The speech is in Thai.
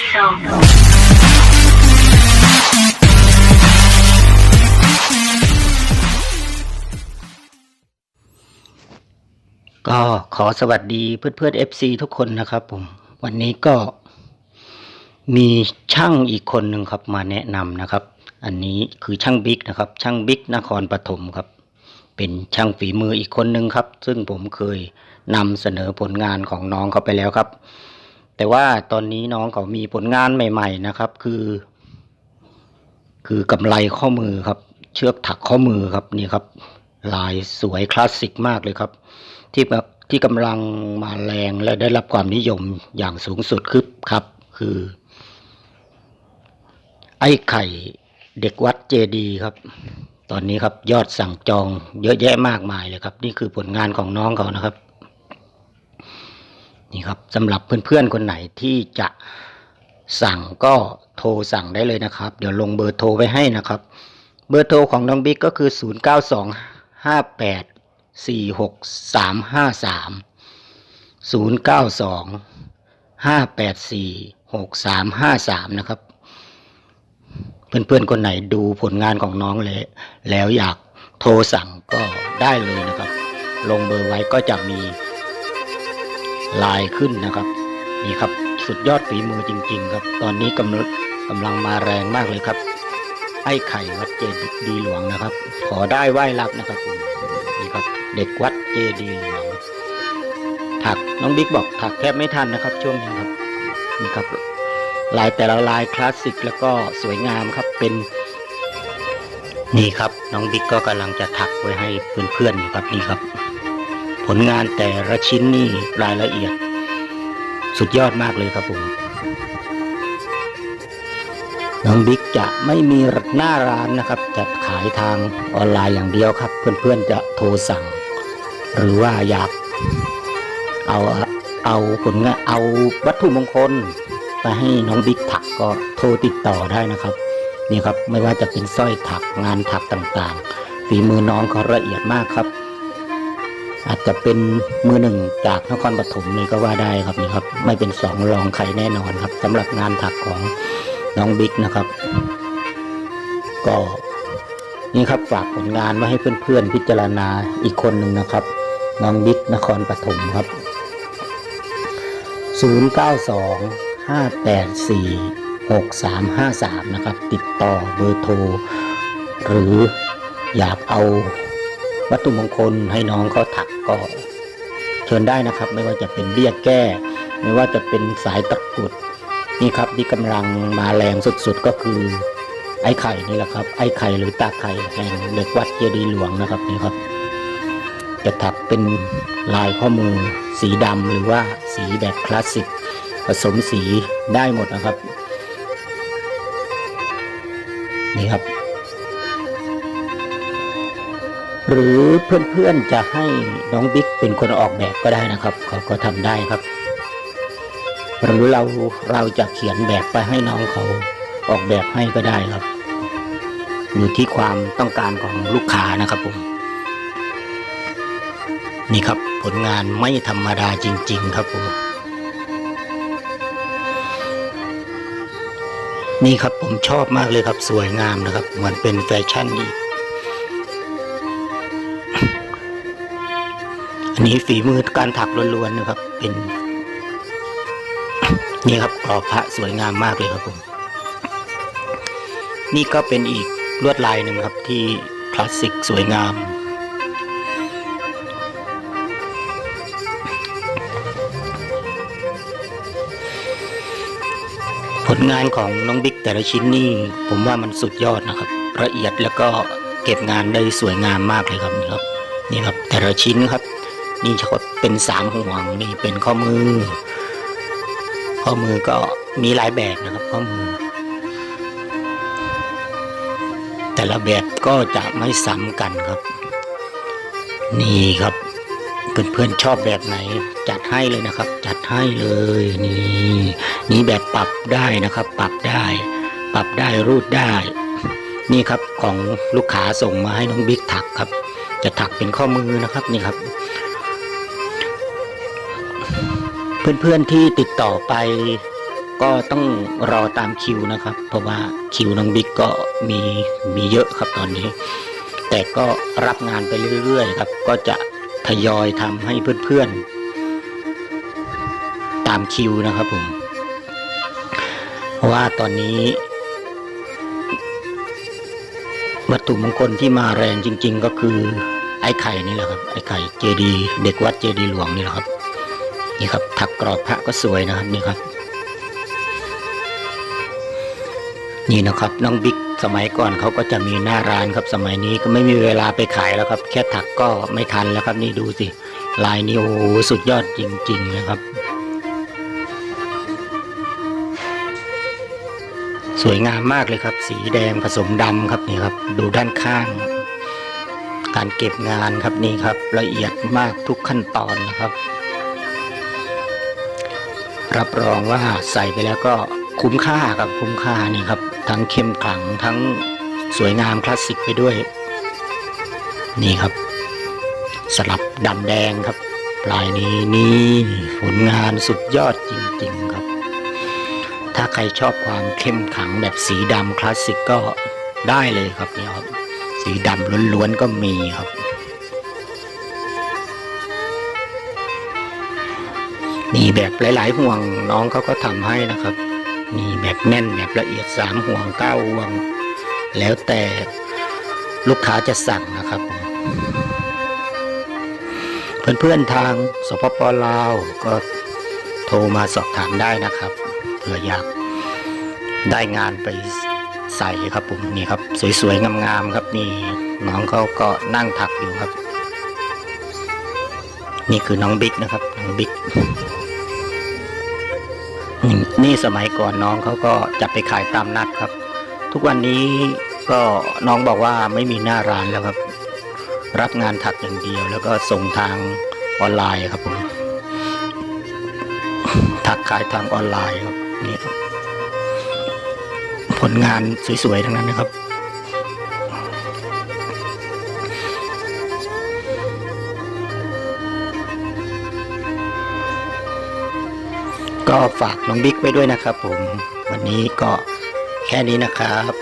ก็ขอสวัสดีเพื่อนเพื่อน FC ทุกคนนะครับผม วันนี้ก็มีช่างอีกคนหนึ่งครับมาแนะนำนะครับ อันนี้คือช่างบิ๊กนะครับ ช่างบิ๊กนครปฐมครับ เป็นช่างฝีมืออีกคนหนึ่งครับ ซึ่งผมเคยนำเสนอผลงานของน้องเขาไปแล้วครับ แต่ว่าตอนนี้น้องเขามีผลงานใหม่ ๆ นะครับ คือ คือกำไรข้อมือครับ เชือกถักข้อมือครับนี่ครับ ลายสวยคลาสสิกมากเลยครับ ที่แบบที่กำลังมาแรงและได้รับความนิยมอย่างสูงสุดคือครับ คือ ไอ้ไข่เด็กวัดเจดีย์ครับ ตอนนี้ครับยอดสั่งจองเยอะแยะมากมายเลยครับ นี่คือผลงานของน้องเขานะครับ นี่ครับสำหรับเพื่อนๆคนไหนที่จะสั่งก็โทรสั่งได้เลยนะครับ เดี๋ยวลงเบอร์โทรไว้ให้นะครับ เบอร์โทรของน้องบิ๊กก็คือ 0 9 2 5 8 4 6 3 5 3 0 9 2 5 8 4 6 3 5 3 นะครับ เพื่อนๆคนไหนดูผลงานของน้องเลยแล้วอยากโทรสั่งก็ได้เลยนะครับ ลงเบอร์ไว้ก็จะมี ลน์ขึ้นนะครับ นี่ครับสุดยอดฝีมือจริง ๆ ครับ ตอนนี้กำลังกำลังมาแรงมากเลยครับ ไอ้ไข่วัดเจดีหลวงนะครับ ขอได้ไหว้รับนะครับผมนี่ครับ เด็กวัดเจดีหลวงถักน้องบิ๊กบอกถักแทบไม่ทันนะครับ ช่วงนี้ครับนี่ครับ ลายแต่ละลายคลาสสิกแล้วก็สวยงามครับเป็นนี่ครับ น้องบิ๊กก็กำลังจะถักไว้ให้เพื่อนๆอยู่ครับนี่ครับ ผลงานแต่ละชิ้นนี่รายละเอียด สุดยอดมากเลยครับผมน้องบิ๊กจะไม่มีหน้าร้านนะครับ จะขายทางออนไลน์อย่างเดียวครับ เพื่อนๆจะโทรสั่ง หรือว่าอยากเอาเอาผลงานเอาวัตถุมงคลไปให้น้องบิ๊กถักก็โทรติดต่อได้นะครับนี่ครับไม่ว่าจะเป็นสร้อยถักงานถักต่างๆฝีมือน้องเขาละเอียดมากครับ อาจจะเป็นมือหนึ่งจากนครปฐมเลยก็ว่าได้ครับนี่ครับ ไม่เป็นสองรองใครแน่นอนครับสำหรับงานถักของน้องบิ๊กนะครับ ก็นี่ครับฝากผลงานไว้ให้เพื่อนๆพิจารณาอีกคนหนึ่งนะครับ น้องบิ๊กนครปฐมครับ 092 584 6353 นะครับ ติดต่อเบอร์โทร หรืออยากเอา วัตถุมงคลให้น้องเขาถักก็เชิญได้นะครับ ไม่ว่าจะเป็นเบี้ยแก้ ไม่ว่าจะเป็นสายตะกุดนี่ครับที่กำลังมาแรงสุดๆก็คือไอ้ไข่นี่แหละครับ ไอ้ไข่หรือตาไข่แห่งเหล็กวัดเจดีย์หลวงนะครับนี่ครับ จะถักเป็นลายข้อมือสีดำหรือว่าสีแบบคลาสสิกผสมสีได้หมดนะครับ นี่ครับ หรือเพื่อนๆจะให้น้องบิ๊กเป็นคนออกแบบก็ได้นะครับ เขาก็ทำได้ครับ หรือเราเราจะเขียนแบบไปให้น้องเขาออกแบบให้ก็ได้ครับ อยู่ที่ความต้องการของลูกค้านะครับผมนี่ครับผลงานไม่ธรรมดาจริง ๆ ครับผมนี่ครับผมชอบมากเลยครับสวยงามนะครับ เหมือนเป็นแฟชั่นอีก นี้ฝีมือการถักล้วนๆนะครับ เป็น นี่ครับกรอบพระสวยงามมากเลยครับผม นี่ก็เป็นอีกลวดลายหนึ่งครับที่คลาสสิกสวยงาม ผลงานของน้องบิ๊กแต่ละชิ้นนี่ผมว่ามันสุดยอดนะครับ ละเอียดแล้วก็เก็บงานได้สวยงามมากเลยครับนี่ครับ นี่ครับแต่ละชิ้นครับ นี่จะเป็นสามห่วงนี่เป็นข้อมือ ข้อมือก็มีหลายแบบนะครับข้อมือ แต่ละแบบก็จะไม่ซ้ำกันครับ นี่ครับเพื่อนๆชอบแบบไหน จัดให้เลยนะครับ จัดให้เลยนี่นี่แบบปรับได้นะครับ ปรับได้ ปรับได้รูดได้ นี่ครับของลูกค้าส่งมาให้น้องบิ๊กถักครับ จะถักเป็นข้อมือนะครับนี่ครับ เพื่อนๆที่ติดต่อไป ก็ต้องรอตามคิวนะครับ เพราะว่าคิวน้องบิ๊กก็มีมีเยอะครับตอนนี้ แต่ก็รับงานไปเรื่อยๆครับ ก็จะทยอยทำให้เพื่อนๆ ตามคิวนะครับผมเพราะว่าตอนนี้ วัตถุมงคลที่มาแรงจริง ๆ ก็คือไอ้ไข่นี่แหละครับ ไอ้ไข่เจดี เด็กวัดเจดีหลวงนี่แหละครับ นี่ครับ ถักกรอบพระก็สวยนะครับนี่ครับ นี่นะครับ น้องบิ๊กสมัยก่อนเขาก็จะมีหน้าร้านครับสมัยนี้ก็ไม่มีเวลาไปขายแล้วครับ แค่ถักก็ไม่ทันแล้วครับ นี่ดูสิ ลายนี้โอ้สุดยอดจริง ๆ นะครับ สวยงามมากเลยครับ สีแดงผสมดำครับนี่ครับ ดูด้านข้าง การเก็บงานครับนี่ครับ ละเอียดมากทุกขั้นตอนนะครับ รับรองว่าใส่ไปแล้วก็คุ้มค่าครับคุ้มค่านี่ครับ ทั้งเข้มขลังทั้งสวยงามคลาสสิกไปด้วย นี่ครับ สลับดำแดงครับ ปลายนี้นี่ผลงานสุดยอดจริง ๆครับ ถ้าใครชอบความเข้มขลังแบบสีดำคลาสสิกก็ได้เลยครับนี่ครับ สีดำล้วนๆก็มีครับ นี่แบบหลายๆห่วงน้องเขาก็ทำให้นะครับ นี่แบบแน่นแบบละเอียดสามห่วงเก้าห่วง แล้วแต่ลูกค้าจะสั่งนะครับ เพื่อนๆทางสปปลาวก็โทรมาสอบถามได้นะครับเผื่ออยากได้งานไปใส่ครับผมนี่ครับ สวยๆงามๆครับนี่น้องเขาก็นั่งถักอยู่ครับ นี่คือน้องบิ๊กนะครับ น้องบิ๊ก สมัยก่อนน้องเขาก็จะไปขายตามนัดครับ ทุกวันนี้ก็น้องบอกว่าไม่มีหน้าร้านแล้วครับ รับงานถักอย่างเดียว แล้วก็ส่งทางออนไลน์ครับผมถักขายทางออนไลน์ครับนี่ครับ ผลงานสวยๆทั้งนั้นนะครับ ก็ฝากน้องบิ๊กไว้ด้วยนะครับผม วันนี้ก็แค่นี้นะครับ